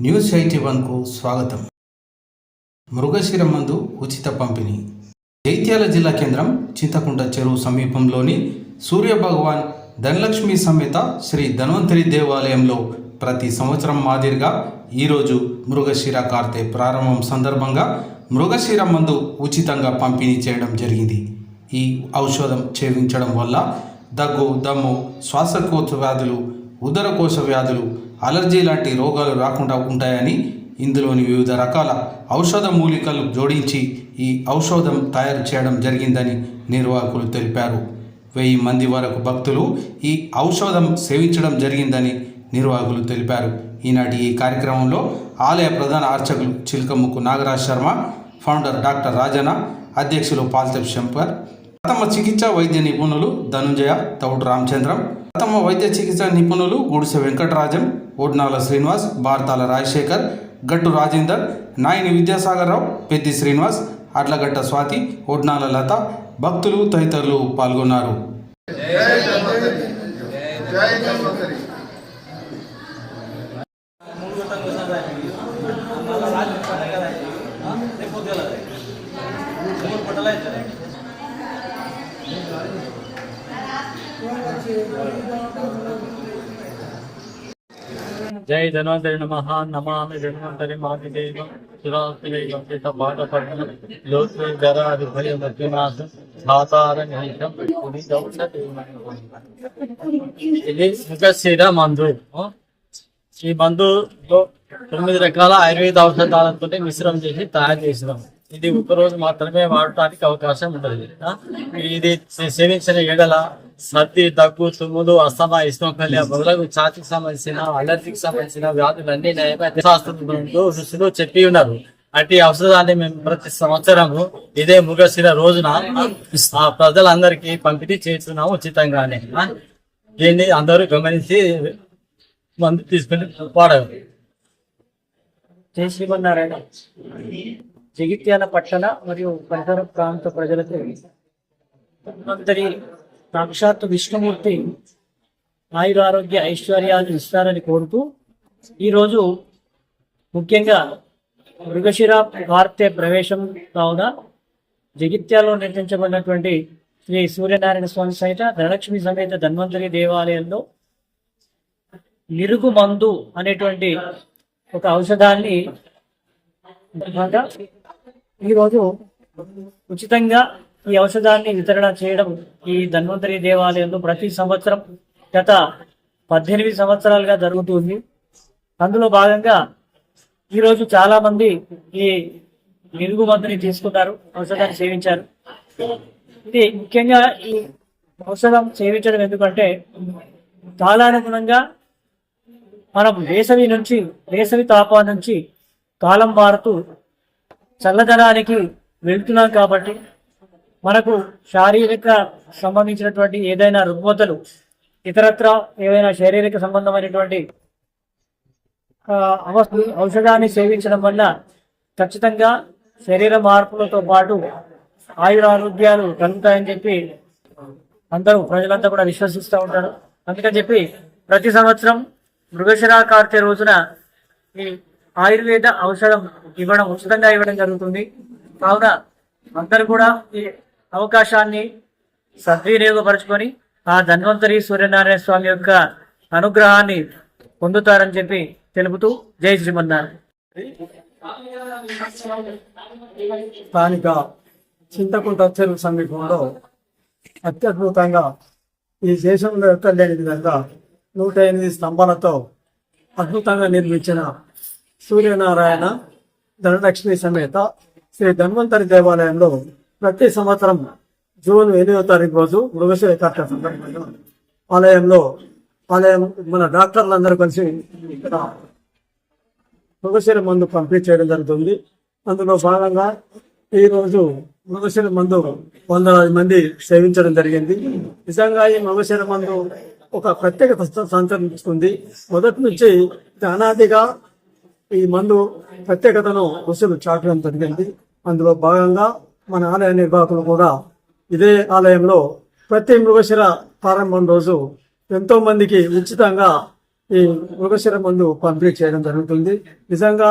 News eighty వన్కు స్వాగతం. మృగశిర మందు ఉచిత పంపిణీ. జైత్యాల జిల్లా కేంద్రం చింతకుంట చెరువు సమీపంలోని సూర్య భగవాన్ ధనలక్ష్మి సమేత శ్రీ ధన్వంతరి దేవాలయంలో ప్రతి సంవత్సరం మాదిరిగా ఈరోజు మృగశిర కార్తె ప్రారంభం సందర్భంగా మృగశిర మందు ఉచితంగా పంపిణీ చేయడం జరిగింది. ఈ ఔషధం సేవించడం వల్ల దగ్గు దమ్ము శ్వాసకోశ వ్యాధులు ఉదరకోశ వ్యాధులు అలర్జీ లాంటి రోగాలు రాకుండా ఉంటాయని ఇందులోని వివిధ రకాల ఔషధ మూలికలు జోడించి ఈ ఔషధం తయారు చేయడం జరిగిందని నిర్వాహకులు తెలిపారు. వెయ్యి మంది వరకు భక్తులు ఈ ఔషధం సేవించడం జరిగిందని నిర్వాహకులు తెలిపారు. ఈనాటి ఈ కార్యక్రమంలో ఆలయ ప్రధాన అర్చకులు చిలకముక్కు నాగరాజ్ శర్మ ఫౌండర్ డాక్టర్ రాజన అధ్యక్షులు పాల్తెప్ శంకర్ ప్రథమ చికిత్స వైద్య నిపుణులు ధనుంజయ తౌడు రామచంద్రం ప్రథమ వైద్య చికిత్స నిపుణులు గుడిసె వెంకటరాజం ఓడ్నాల శ్రీనివాస్ భారతాల రాజశేఖర్ గట్టు రాజేందర్ నాయని విద్యాసాగర్ రావు పెద్ది శ్రీనివాస్ అడ్లగట్ట స్వాతి ఒడ్నాల లత భక్తులు తదితరులు పాల్గొన్నారు జై ధన్వంతరి నమ నమామి ధన్వంతరి మాది దైవం సురాస్తిదైవం చేత పాఠపఠనం లోతు జరాది భయ మధ్యనాథం సాతార నిహితం ఇది దౌషధి ఇది ముఖశిర మందు. ఈ మందులో తొమ్మిది రకాల ఆయుర్వేద ఔషధాలతో మిశ్రమం చేసి తయారు చేసినాం. ఇది ఒక రోజు మాత్రమే వాడటానికి అవకాశం ఉంటుంది ఇది సేవించిన ఎడల సర్ది దగ్గు తుమ్ములు అస్తమా ఇస్మోకల్య మొదలగు ఛాతికి సంబంధించిన అలర్జీకి సంబంధించిన వ్యాధులన్నీ నయమైతే ఋషులు చెప్పి ఉన్నారు. అట్టి ఔషధాన్ని మేము ప్రతి సంవత్సరము ఇదే ముగశిర రోజున ఆ ప్రజలందరికీ పంపిణీ చేస్తున్నాము ఉచితంగానే. దీన్ని అందరూ గమనించి మందు తీసుకుని వాడారు చేసి శ్రీమన్నారాయణ. జగిత్యాల పట్టణ మరియు పరిసర ప్రాంత ప్రజలకు ధన్వంతరి సాక్షాత్ విష్ణుమూర్తి ఆయుర ఆరోగ్య ఐశ్వర్యాలు ఇస్తారని కోరుతూ ఈరోజు ముఖ్యంగా మృగశిర వార్తె ప్రవేశం కావున జగిత్యాలలో నిర్మించబడినటువంటి శ్రీ సూర్యనారాయణ స్వామి సహిత ధనలక్ష్మి సమేత ధన్వంతరి దేవాలయంలో నిరుగు మందు అనేటువంటి ఒక ఔషధాన్ని ఈరోజు ఉచితంగా ఈ ఔషధాన్ని వితరణ చేయడం ఈ ధన్వంతరి దేవాలయంలో ప్రతి సంవత్సరం గత పద్దెనిమిది సంవత్సరాలుగా జరుగుతుంది అందులో భాగంగా ఈరోజు చాలా మంది ఈ మెరుగు మందుని తీసుకున్నారు ఔషధాన్ని సేవించారు. ఇది ముఖ్యంగా ఈ ఔషధం సేవించడం ఎందుకంటే కాలానుగుణంగా మనం వేసవి నుంచి వేసవి తాపా నుంచి కాలం మారుతూ చల్లదనానికి వెళ్తున్నాం కాబట్టి మనకు శారీరక సంబంధించినటువంటి ఏదైనా రుగ్మతలు ఇతరత్ర ఏదైనా శారీరక సంబంధమైనటువంటి అవస్థ ఔషధాన్ని సేవించడం వల్ల ఖచ్చితంగా శరీర మార్పులతో పాటు ఆయుర ఆరోగ్యాలు కలుగుతాయని చెప్పి అందరూ ప్రజలంతా కూడా విశ్వసిస్తూ ఉంటారు. అందుకని చెప్పి ప్రతి సంవత్సరం మృగశిరా కార్తె రోజున ఈ ఆయుర్వేద ఔషధం ఇవ్వడం ఉచితంగా ఇవ్వడం జరుగుతుంది. కావున అందరూ కూడా ఈ అవకాశాన్ని సద్వినియోగపరచుకొని ఆ ధన్వంతరి సూర్యనారాయణ స్వామి యొక్క అనుగ్రహాన్ని పొందుతారని చెప్పి తెలుపుతూ జై శ్రీమన్నారు స్థానిక చింతకుంట చెరువు సమీపంలో అత్యద్భుతంగా ఈ దేశంలో ఎక్కడ లేని విధంగా నూట ఎనిమిది స్తంభాలతో అద్భుతంగా నిర్మించిన సూర్యనారాయణ ధనలక్ష్మి సమేత శ్రీ ధన్వంతరి దేవాలయంలో ప్రతి సంవత్సరం జూన్ ఎనిమిదో తారీఖు రోజు మృగశిర కట్ట సందర్భంగా ఆలయంలో ఆలయం మన డాక్టర్లందరూ కలిసి మృగశిర మందు పంపిణీ చేయడం జరుగుతుంది. అందులో భాగంగా ఈ రోజు మృగశిర మందు వందలాది మంది సేవించడం జరిగింది. నిజంగా ఈ మృగశిర మందు ఒక ప్రత్యేక స- సంతరించుకుంది మొదటి నుంచి ఇది అనాదిగా ఈ మందు ప్రత్యేకతను ఋషులు చాటడం జరిగింది. అందులో భాగంగా మన ఆలయ నిర్వాహకులు కూడా ఇదే ఆలయంలో ప్రతి మృగశిర ప్రారంభం రోజు ఎంతో మందికి ఉచితంగా ఈ మృగశిర మందు పంపిణీ చేయడం జరుగుతుంది. నిజంగా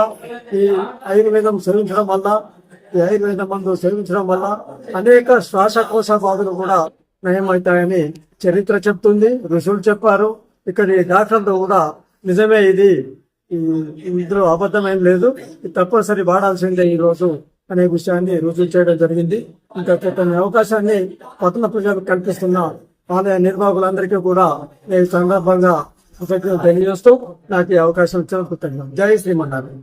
ఈ ఆయుర్వేదం సేవించడం వల్ల ఈ ఆయుర్వేద మందు సేవించడం వల్ల అనేక శ్వాసకోశ బాధలు కూడా నయమవుతాయని చరిత్ర చెప్తుంది. ఋషులు చెప్పారు. ఇక్కడ ఈ డాక్టర్లు కూడా నిజమే ఇది. ఈ ఇందులో అబద్ధమేం లేదు. ఇది తప్పనిసరి వాడాల్సిందే ఈ రోజు అనే విషయాన్ని రుజువు చేయడం జరిగింది. ఇంకా కొన్ని అవకాశాన్ని పట్టణ ప్రజలకు కల్పిస్తున్న ఆలయ నిర్వాహకులందరికీ కూడా నేను సందర్భంగా తెలియజేస్తూ నాకు ఈ అవకాశం ఇచ్చిన జై శ్రీమన్నారాయణ.